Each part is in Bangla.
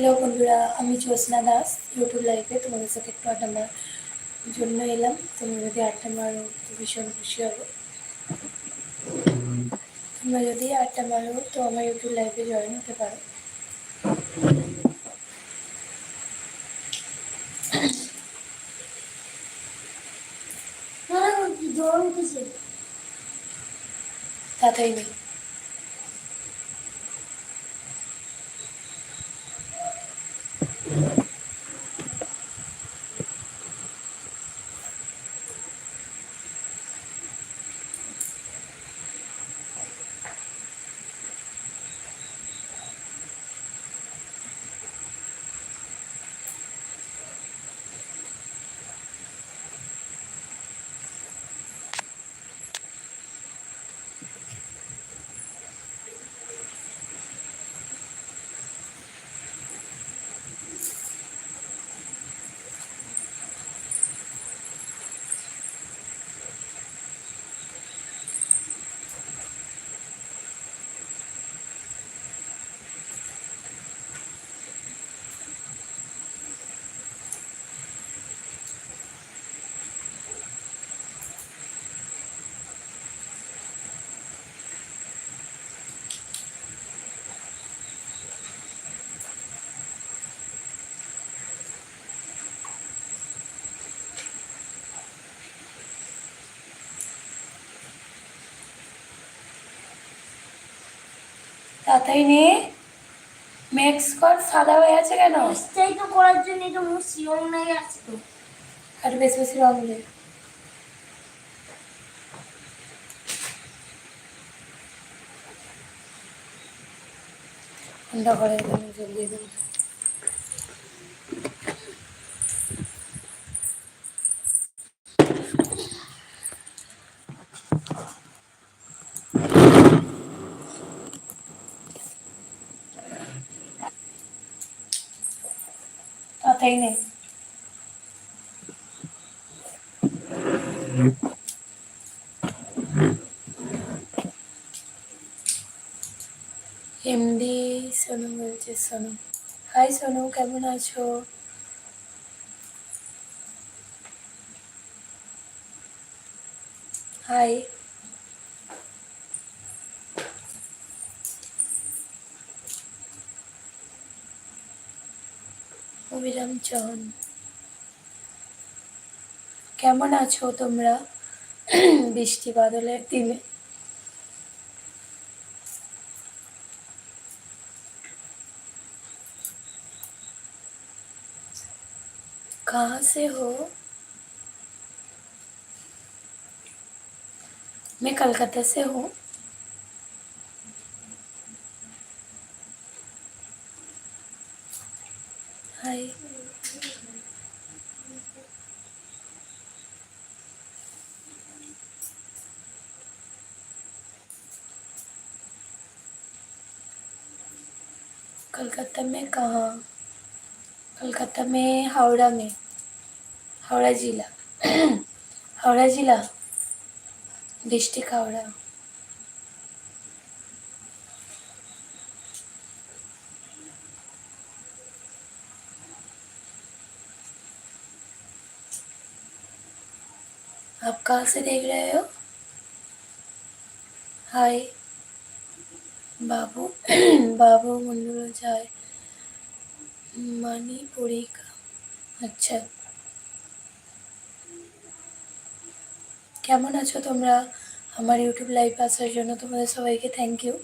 হ্যালো বন্ধুরা আমি জ্যোৎস্না দাস ইউটিউব লাইভে তোমাদের সাথে একটু আড্ডা মারার জন্য এলাম। তোমরা যদি আড্ডা মারো তো ভীষণ খুশি হব। তোমরা যদি আড্ডা মারো তো আমার ইউটিউব লাইভে জয়েন হতে পারো। উঠেছে? তাতেই নেই। তাতেই নেই ম্যাক্স কর সাদা হয়ে আছে কেন? উৎসাহিত করার জন্য তো মুখ শিরম নাই আছে তো। আর বেশি বেশি রং দে। ঠান্ডা করে জল দিয়ে দেবো তাতেই নেই এমডি সোনু বলছে সোনু হাই সোনু কেমন আছো হাই অভিরাম চৌহান কেমন আছো তোমরা বৃষ্টি বাদলের দিনে कहाँ से हो मैं कलकत्ता से हूँ कलकत्ता में कहाँ? कलकत्ता में हावड़ा में। हावड़ा जिला। हावड़ा जिला। डिस्ट्रिक्ट हावड़ा। आप कहाँ से देख रहे हो? हाय। বাবু বাবু মন্ডল যায়। মানি পরীক্ষা। আচ্ছা। কেমন আছো তোমরা? আমার ইউটিউব লাইভ আসার জন্য তোমাদের সবাইকে থ্যাংক ইউ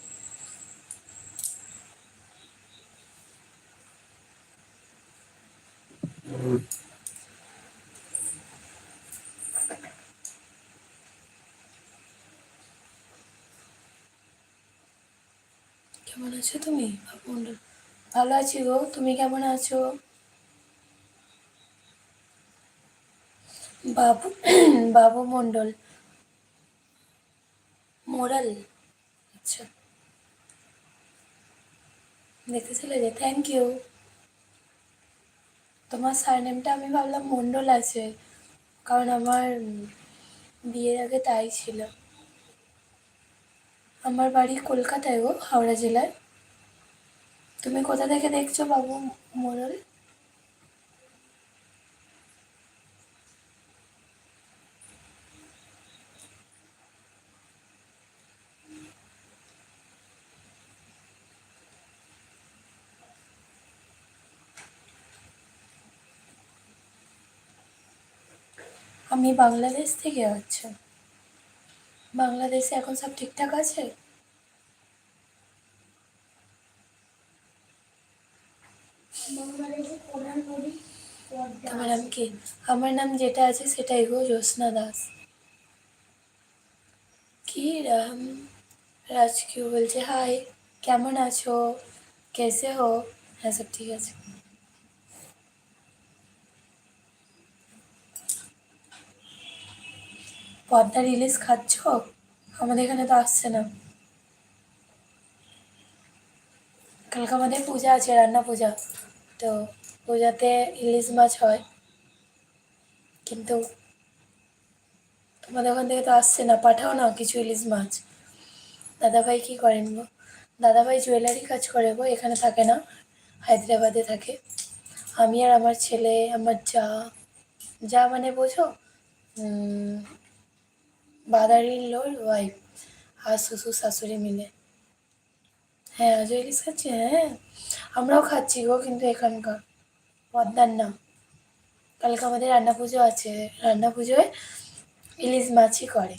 আছো তুমি? ভালো আছি গো। তুমি কেমন আছো? বাবু বাবু মণ্ডল। মোরাল। আচ্ছা। দেখতে চলে যে থ্যাংক ইউ তোমার সারনেমটা আমি ভাবলাম মণ্ডল আছে। কারণ আমার বিয়ের আগে তাই ছিল। আমার বাড়ি কলকাতায় গো, হাওড়া জেলায়। তুমি কোথা থেকে দেখছ বাবু মোড়ল? আমি বাংলাদেশ থেকে আচ্ছা বাংলাদেশে এখন সব ঠিকঠাক আছে? তোমার নাম কি? আমার নাম যেটা আছে সেটাই গো জ্যোৎস্না দাস। কি রাম? রাজ কেউ বলছে? হাই কেমন আছো? কেসে হো? হ্যাঁ সব ঠিক আছে। পদ্মার ইলিশ খাচ্ছ? আমাদের এখানে তো আসছে না। কালকে আমাদের পূজা আছে, রান্না পূজা। তো পূজাতে ইলিশ মাছ হয়। কিন্তু তোমাদের ওখান থেকে তো আসছে না, পাঠাও না কিছু ইলিশ মাছ। দাদাভাই কী করেন গো? দাদাভাই জুয়েলারি কাজ করে গো, এখানে থাকে না, হায়দ্রাবাদে থাকে। আমি আর আমার ছেলে, আমার যা যা মানে বোঝো বাদার ইন লোর ওয়াইফ আর শ্বশুর শাশুড়ি মিলে। হ্যাঁ অজয় ইলিশ খাচ্ছি হ্যাঁ? আমরাও খাচ্ছি গো, কিন্তু এখানকার পদ্মার না কালকে আমাদের রান্না পুজো আছে, রান্না পুজোয় ইলিশ মাছই করে।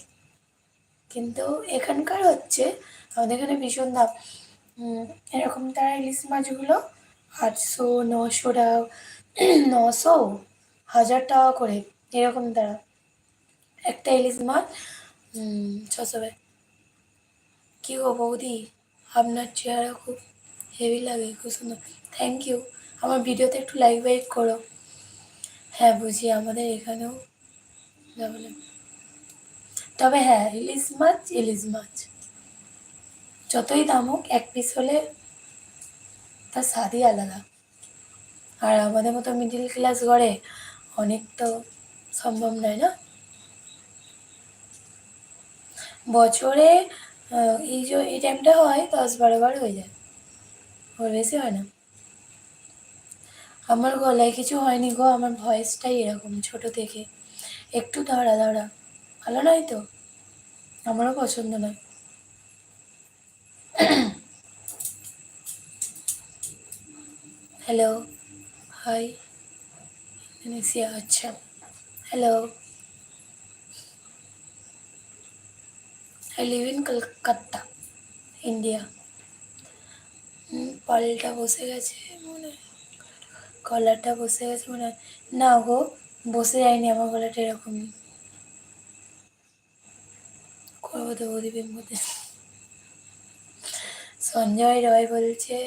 কিন্তু এখানকার হচ্ছে, আমাদের এখানে ভীষণ দাম। এরকম তারা ইলিশ মাছগুলো আটশো, নশো টাকা, নশো, হাজার টাকা করে, এরকম তারা। একটা ইলিশ মাছ ছশো কী গো বৌদি? আপনার চেহারা খুব হেভি লাগে, খুব সুন্দর। থ্যাংক ইউ আমার ভিডিওতে একটু লাইক বাইক করো। হ্যাঁ বুঝি আমাদের এখানেও বলে তবে হ্যাঁ ইলিশ মাছ ইলিশ মাছ যতই দাম হোক, এক পিস হলে তার স্বাদই আলাদা। আর আমাদের মতো মিডিল ক্লাস ঘরে অনেক তো সম্ভব নয় না? বছরে এই যে, এই টাইমটা হয়, দশ বারো বার হয়ে যায়। ওর বেশি হয় না। আমার গলায় কিছু হয়নি গো, আমার ভয়েসটাই এরকম ছোট থেকে একটু দাঁড়া দাঁড়া। ভালো নয় তো? আমারও পছন্দ নয়। হ্যালো হাই আচ্ছা। Hello I live in Kolkata India পালটা বসে গেছে মনে গলাটা বসে গেছে মনে না গো, বসে যায়নি আমার গলাটা এরকমই। করব মধ্যে। সঞ্জয় রয় বলছে,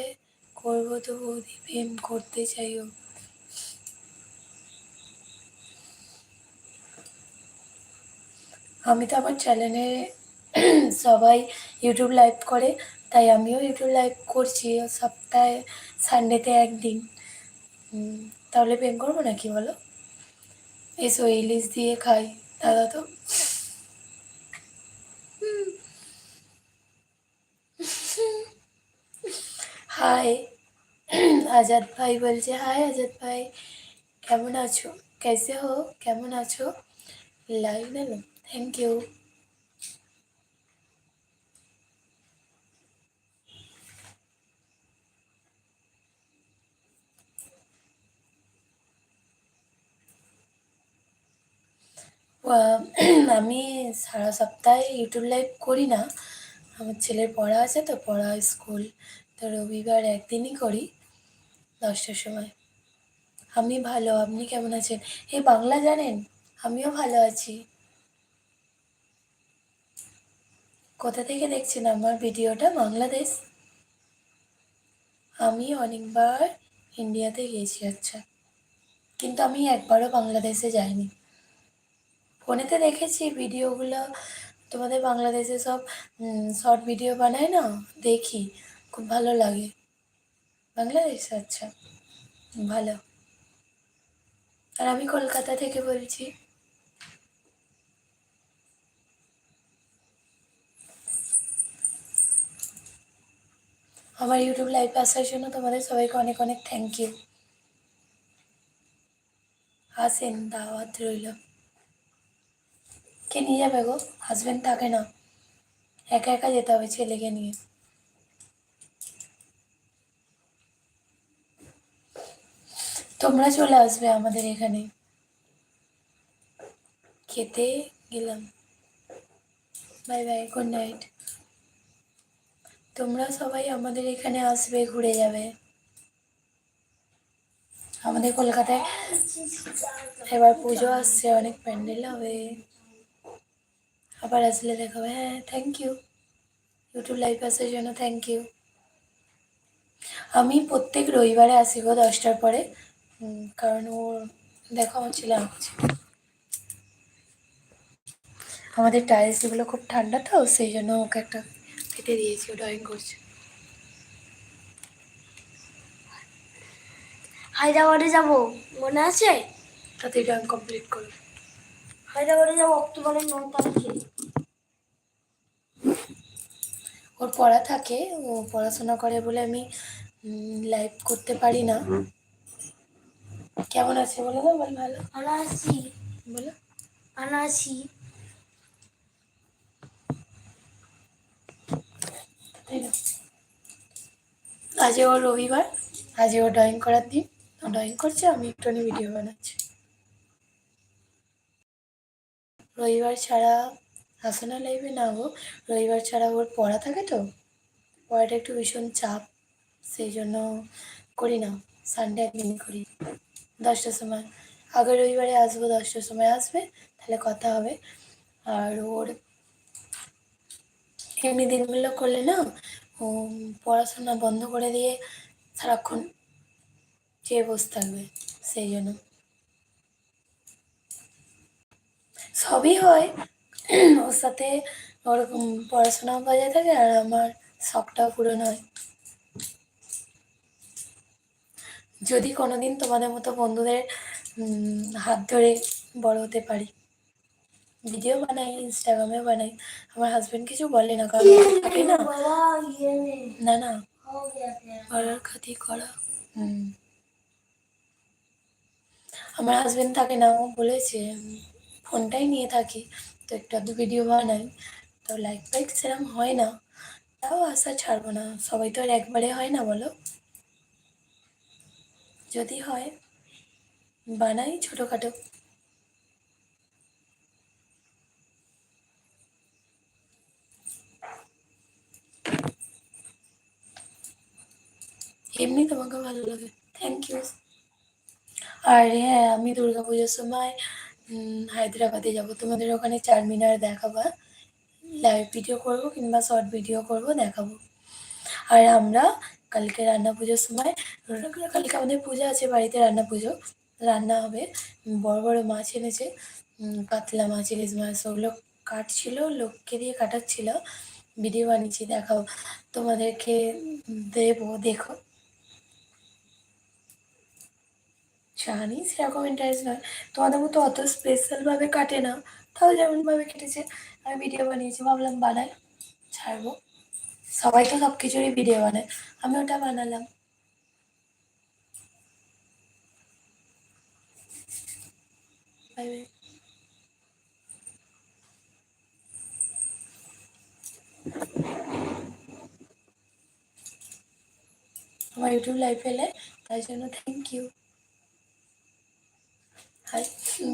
করব তো বৌদি প্রেম করতে চাইও। আমি তো আমার চ্যানেলে সবাই ইউটিউব লাইভ করে, তাই আমিও ইউটিউব লাইভ করছি সপ্তাহে সানডেতে একদিন। তাহলে প্রেম করব নাকি বলো? এসো ইলিশ দিয়ে খাই, দাদা তো। হাই আজাদ ভাই বলছে হাই আজাদ ভাই, কেমন আছো? কেসে হো? কেমন আছো? লাইভ নেন থ্যাংক ইউ আমি সারা সপ্তাহে ইউটিউব লাইভ করি না। আমার ছেলের পড়া আছে তো, পড়া স্কুল। তো রবিবার একদিনই করি, দশটার সময়। আমি ভালো, আপনি কেমন আছেন? এই বাংলা জানেন? আমিও ভালো আছি। কোথা থেকে দেখছেন আমার ভিডিওটা? বাংলাদেশ। আমি অনেকবার ইন্ডিয়াতে গিয়েছি আচ্ছা। কিন্তু আমি একবারও বাংলাদেশে যাইনি। ফোনেতে দেখেছি ভিডিওগুলো, তোমাদের বাংলাদেশে সব শর্ট ভিডিও বানায় না? দেখি, খুব ভালো লাগে। বাংলাদেশ আচ্ছা ভালো। আর আমি কলকাতা থেকে বলছি। আমার ইউটিউব লাইভে আসার জন্য তোমাদের সবাইকে অনেক অনেক থ্যাংক ইউ আসেন দাওয়াত রইল। কে নিয়ে যাবে গো? হাজবেন্ড থাকে না। একা একা যেতে হবে ছেলেকে নিয়ে। তোমরা চলে আসবে আমাদের এখানে। খেতে গেলাম। বাই বাই গুড নাইট তোমরা সবাই আমাদের এখানে আসবে, ঘুরে যাবে। আমাদের কলকাতায় এবার পুজো আসছে, অনেক প্যান্ডেল হবে। আবার আসলে দেখাবে। হ্যাঁ থ্যাংক ইউ ইউটিউব লাইভ আসার জন্য থ্যাংক ইউ আমি প্রত্যেক রবিবারে আসি গো দশটার পরে। কারণ ওর দেখো আমার ছেলে আঁকছে আমাদের টাইলসগুলো খুব ঠান্ডা তো সেই জন্য ওকে একটা কেটে দিয়েছি ও ড্রয়িং করছে। হায়দ্রাবাদে যাব মনে আছে? তাতে ড্রয়িং কমপ্লিট করো হায়দ্রাবাদে যাব অক্টোবরের ন তারিখে। ওর পড়া থাকে ও পড়াশোনা করে বলে আমি লাইভ করতে পারি না। কেমন আছে বলে দাও বল ভালো। ভালো আছি। বলো। ভালো আছি। তাই না? আজ ও রবিবার আজ ও ড্রয়িং করার দিন। ড্রয়িং করছে আমি একটুখানি ভিডিও বানাচ্ছি। রবিবার ছাড়া আসে না লাইভে না গো, রবিবার ছাড়া ওর পড়া থাকে তো? পড়াটা একটু ভীষণ চাপ, সেই জন্য করি না সানডে একদিনই করি। দশটার সময়। আগের রবিবারে আসব, দশটার সময় আসবে, তাহলে কথা হবে। আর ওর এমনি দিনগুলো করলে না, ও পড়াশোনা বন্ধ করে দিয়ে সারাক্ষণ চেয়ে বসে থাকবে, সেই জন্য। সবই হয়। ওর সাথে ওরকম পড়াশোনাও বজায় থাকে আর আমার শখটাও পূরণ হয়। যদি কোনোদিন তোমাদের মতো বন্ধুদের হাত ধরে বড় হতে পারি। ভিডিও বানাই ইনস্টাগ্রামে বানাই। আমার হাজবেন্ড কিছু বলে না কারণ থাকে না না। না। করা। আমার হাজবেন্ড থাকে না ও বলেছে ফোনটাই নিয়ে থাকি। তো একটু আধটু ভিডিও বানাই। তো লাইক ফাইক সেরকম হয় না। তাও আশা ছাড়বো না। সবাই তো আর একবারে হয় না বলো? যদি হয়, বানাই ছোটোখাটো। এমনি তোমাকে ভালো লাগে। থ্যাংক ইউ আর হ্যাঁ আমি দুর্গা পুজোর সময় হায়দ্রাবাদে যাব। তোমাদের ওখানে চারমিনার দেখাবো লাইভ ভিডিও করব কিংবা শর্ট ভিডিও করব দেখাবো। আর আমরা কালকে রান্না পুজোর সময়, কালকে আমাদের পুজো আছে, বাড়িতে রান্না পুজো। রান্না হবে বড় বড় মাছ এনেছে কাতলা মাছ, ইলিশ মাছ, ওগুলো কাটছিল, লোককে দিয়ে কাটাচ্ছিল। ভিডিও বানিয়েছি দেখাও তোমাদেরকে দেবো, দেখো। জানি সেরকম ইন্টারেস্ট নয়। তোমাদের মতো অত স্পেশালভাবে কাটে না। তাও যেমনভাবে কেটেছে, আমি ভিডিও বানিয়েছি, ভাবলাম বানাই, ছাড়বো। সবাই তো সব কিছুরই ভিডিও বানায়, আমি ওটা বানালাম। আমার ইউটিউব লাইভ এলে তাই জন্য থ্যাংক ইউ হাই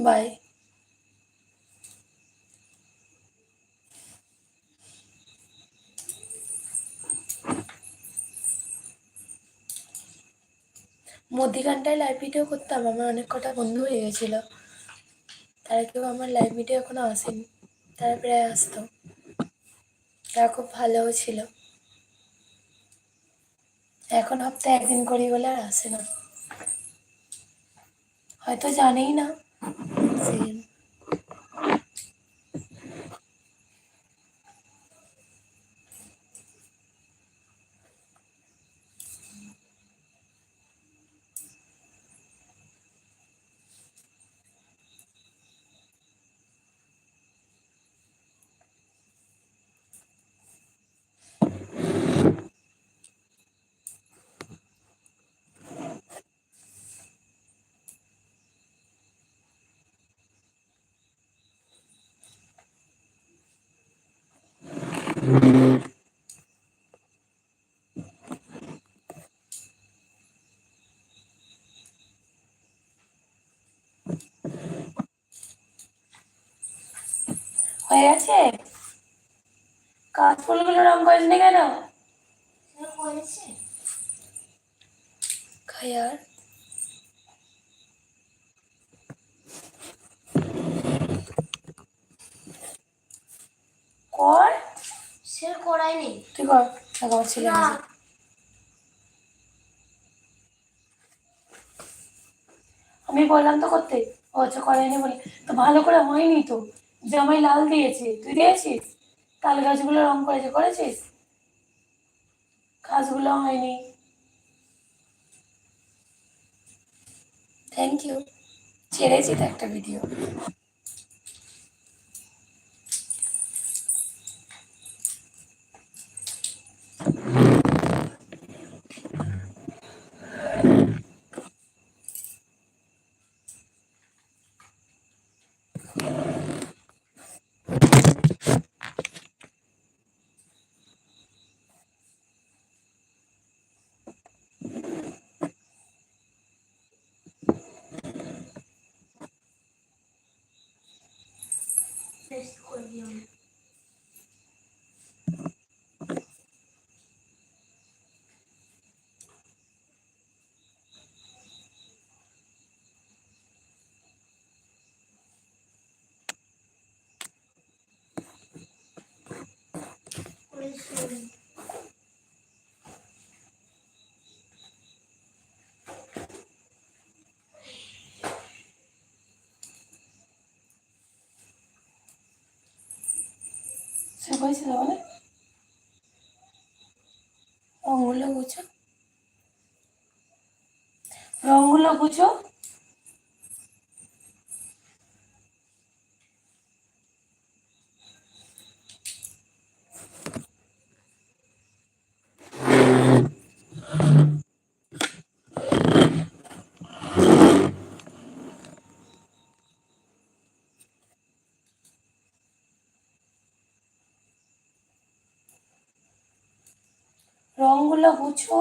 বাই মধ্যিখানটায় লাইভ ভিডিও করতাম, আমার অনেক কটা বন্ধু হয়ে গেছিল। তারা কেউ আমার লাইভ ভিডিও এখনও আসেনি, তারা প্রায় আসতো। তারা খুব ভালোও ছিল। এখন হপ্তাহে একদিন করি বলে আর আসে না। হয়তো জানেই না হয়ে গেছে? কাজ ফুলগুলো রং করেছিনি কেন? সে করেছে খাই আর কর তুই কর আমার ছেলে আমি বললাম তো করতে ও আচ্ছা করেনি বলে তো ভালো করে হয়নি তো জামাই লাল দিয়েছে তুই দিয়েছিস? তাল গাছগুলো রং করেছে করেছিস? কাজগুলো হয়নি। থ্যাংক ইউ ছেড়েছি তো একটা ভিডিও টেস্ট করে দিও না। করেছি। সে করেছে তাহলে রঙগুলো গুছো রঙগুলো গুছো রঙগুলো গুছো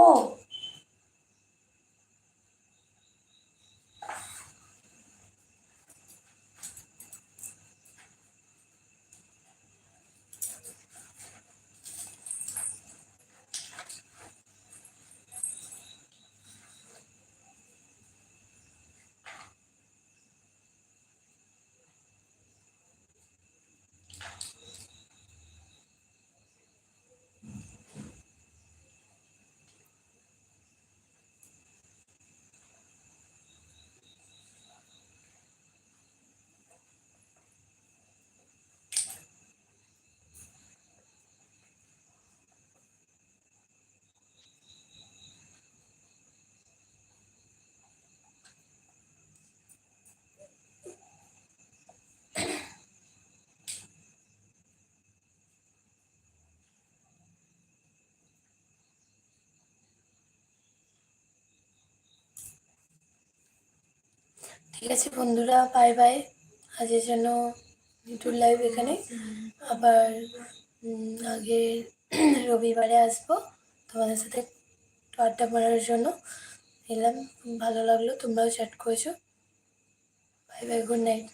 ঠিক আছে বন্ধুরা বাই বাই আজের জন্য নিটুর লাইভ এখানে। আবার আগের আগে রবিবারে আসব। তোমাদের সাথে একটু আড্ডা মারার জন্য এলাম। ভালো লাগল, তোমরাও চ্যাট করেছ। Bye bye good night